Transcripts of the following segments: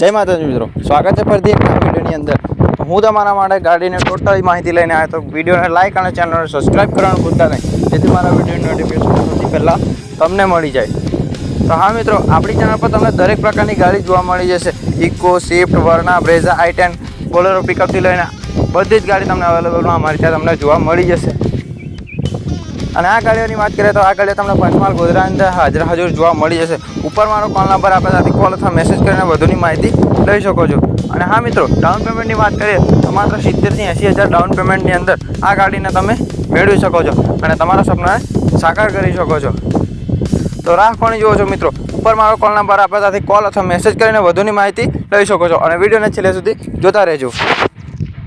જય માતાજી મિત્રો. સ્વાગત છે ફરીથી એક વિડીયોની અંદર. હું તમારા માટે ગાડીની ટોટલ માહિતી લઈને આવ્યો તો વિડીયોને લાઇક અને ચેનલને સબસ્ક્રાઇબ કરવાનું ભૂલતા નહીં. જેથી મારા વિડીયોની નોટિફિકેશન સૌથી પહેલાં તમને મળી જાય. તો હા મિત્રો, આપણી ચેનલ પર તમને દરેક પ્રકારની ગાડી જોવા મળી જશે. Eeco Swift Verna Brezza i ten Bolero પિકઅપથી લઈને બધી જ ગાડી તમને અવેલેબલમાં અમારી ત્યાં તમને જોવા મળી જશે. અને આ ગાડીઓની વાત કરીએ તો આ ગાડીઓ તમને પંચમહાલ ગોધરા અંદર હાજર હાજર જોવા મળી જશે. ઉપર મારો કોલ નંબર આપે ત્યાંથી કોલ અથવા મેસેજ કરીને વધુની માહિતી લઈ શકો છો. અને હા મિત્રો ડાઉન પેમેન્ટની વાત કરીએ તો માત્ર સિત્તેરથી એંસી હજાર ડાઉન પેમેન્ટની અંદર આ ગાડીને તમે મેળવી શકો છો અને તમારા સપનાને સાકાર કરી શકો છો. તો રાહ પણ જુઓ છો મિત્રો? ઉપર મારો કોલ નંબર આપે ત્યાંથી કોલ અથવા મેસેજ કરીને વધુની માહિતી લઈ શકો છો. અને વિડીયોને છેલ્લે સુધી જોતા રહેજો.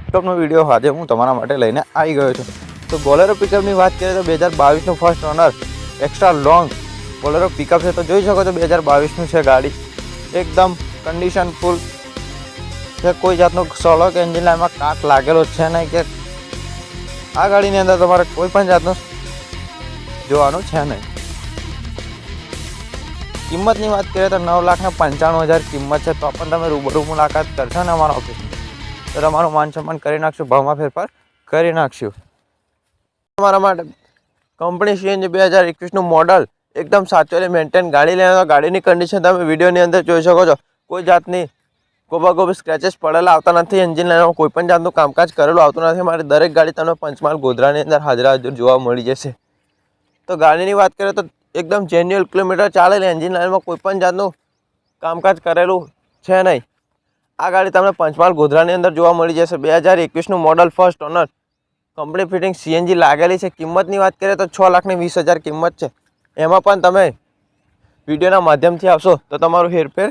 પિકઅપનો વીડિયો આજે હું તમારા માટે લઈને આવી ગયો છું. તો બોલેરો પિકઅપની વાત કરીએ તો બે હજાર બાવીસનું first owner extra long Bolero pickup છે. તો જોઈ શકો છો બે હજાર બાવીસનું છે ગાડી. એકદમ કન્ડિશન ફૂલ છે. કોઈ જાતનું સોલો કે એન્જિન એમાં કાટ લાગેલો છે નહીં કે આ ગાડીની અંદર તમારે કોઈ પણ જાતનું જોવાનું છે નહીં. કિંમતની વાત કરીએ તો નવ લાખ ને પંચાણું હજાર કિંમત છે. તો પણ તમે રૂબરૂ મુલાકાત કરશો ને અમારા ઓફિસની તો તમારું માન સન્માન કરી નાખશું. ભાવમાં ફેરફાર કરી નાખશું. તમારા માટે. કંપની સીએનજી બે હજાર એકવીસનું મોડલ એકદમ સાચવેલી મેન્ટેન ગાડી લેવા તો ગાડીની કન્ડિશન તમે વિડીયોની અંદર જોઈ શકો છો. કોઈ જાતની ગોબા ગોબી સ્ક્રેચેસ પડેલા આવતા નથી એન્જિન લાઈનમાં કોઈ પણ જાતનું કામકાજ કરેલું આવતું નથી. મારી દરેક ગાડી તમને પંચમહાલ ગોધરાની અંદર હાજરા હાજર જોવા મળી જશે. તો ગાડીની વાત કરીએ તો એકદમ જેન્યુઅલ કિલોમીટર ચાલેલી એન્જિન લાઈનમાં કોઈ પણ જાતનું કામકાજ કરેલું છે નહીં. આ ગાડી તમને પંચમહાલ ગોધરાની અંદર જોવા મળી જશે. બે હજાર એકવીસનું model first owner company fitting CNG લાગેલી છે. કિંમતની વાત કરીએ તો છ લાખની વીસ હજાર કિંમત છે. એમાં પણ તમે વિડીયોના માધ્યમથી આવશો તો તમારું હેરફેર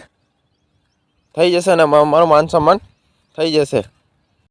થઈ જશે અને મારું માન સન્માન થઈ જશે.